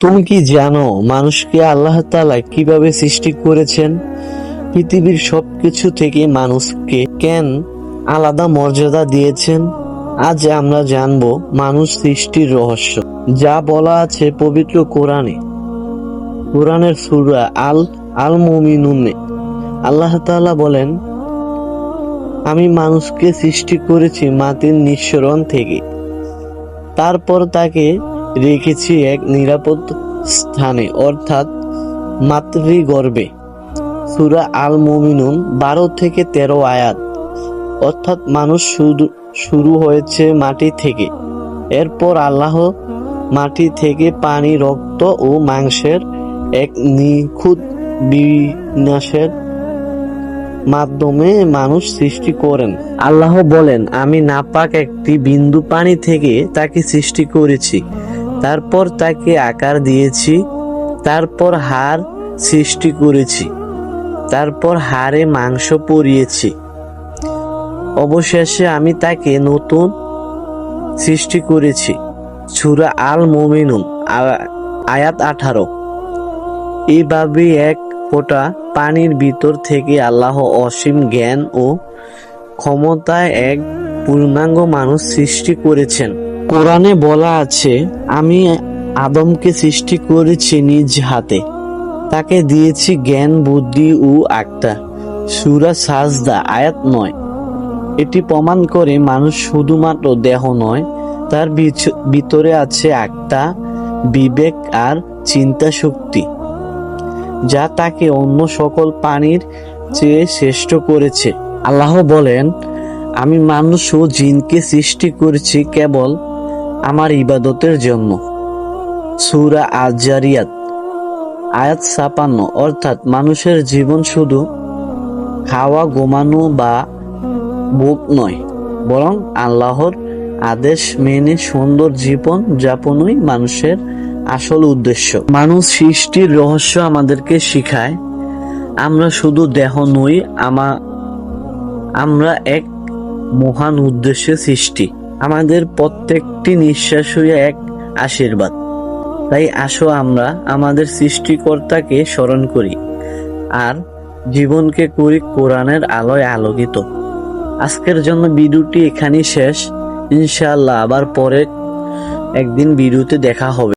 তুমি কি জানো মানুষকে আল্লাহ তাআলা কীভাবে সৃষ্টি করেছেন? পৃথিবীর সবকিছু থেকে মানুষকে কেন আলাদা মর্যাদা দিয়েছেন? আজ আমরা জানব মানুষ সৃষ্টির রহস্য, যা বলা আছে পবিত্র কোরআনে। কোরআনের সূরা আল আল মুমিনুনে আল্লাহ তাআলা বলেন, আমি মানুষকে সৃষ্টি করেছি মাতির নিঃসরণ থেকে। তারপর তাকে রেখেছি এক নিরাপদ স্থানে, অর্থাৎ মাতৃগর্ভে। সুরা আল মুমিনুন বারো থেকে তেরো আয়াত। অর্থাৎ মানুষ শুরু হয়েছে মাটি থেকে। এরপর আল্লাহ মাটি থেকে পানি, রক্ত ও মাংসের এক নিখুঁত বিন্যাসের মাধ্যমে মানুষ সৃষ্টি করেন। আল্লাহ বলেন, আমি নাপাক একটি বিন্দু পানি থেকে তাকে সৃষ্টি করেছি। তারপর তাকে আকার দিয়েছি, তারপর হাড় সৃষ্টি করেছি, তারপর হাড়ে মাংস পরিয়েছি অবশেষে আমি তাকে নতুন সৃষ্টি করেছি, সুরা আল মোমিনুন আয়াত আঠারো। এইভাবে এক ফোঁটা পানির ভিতর থেকে আল্লাহ অসীম জ্ঞান ও ক্ষমতায় এক পূর্ণাঙ্গ মানুষ সৃষ্টি করেছেন। কোরআনে বলা আছে, আমি আদমকে সৃষ্টি করেছি নিজ হাতে। তাকে দিয়েছি জ্ঞান, বুদ্ধি ও আক্তা সুরা সাজদা, আয়াত নয়। এটি প্রমাণ করে মানুষ শুধুমাত্র দেহ নয়, তার ভিতরে আছে আত্মা, বিবেক আর চিন্তা শক্তি যা তাকে অন্য সকল প্রাণীর চেয়ে শ্রেষ্ঠ করেছে। আল্লাহ বলেন, আমি মানুষ ও জিনকে সৃষ্টি করেছি কেবল আমার ইবাদতের জন্য। সুরা আজারিয়াত আয়াত ছাপান্ন, অর্থাৎ মানুষের জীবন শুধু খাওয়া, ঘুমানো বা বুক নয়, বরং আল্লাহর আদেশ মেনে সুন্দর জীবন যাপনই মানুষের আসল উদ্দেশ্য। মানুষ সৃষ্টির রহস্য আমাদেরকে শিখায়, আমরা শুধু দেহ নই, আমা আমরা এক মহান উদ্দেশ্যে সৃষ্টি। আমাদের প্রত্যেকটি নিঃশ্বাস নিঃশ্বাসই এক আশীর্বাদ। তাই আসো আমরা আমাদের সৃষ্টিকর্তাকে স্মরণ করি আর জীবনকে করি কোরআনের আলোয় আলোকিত। আজকের জন্য ভিডিওটি এখানেই শেষ। ইনশাল্লাহ আবার পরে একদিন ভিডিওতে দেখা হবে।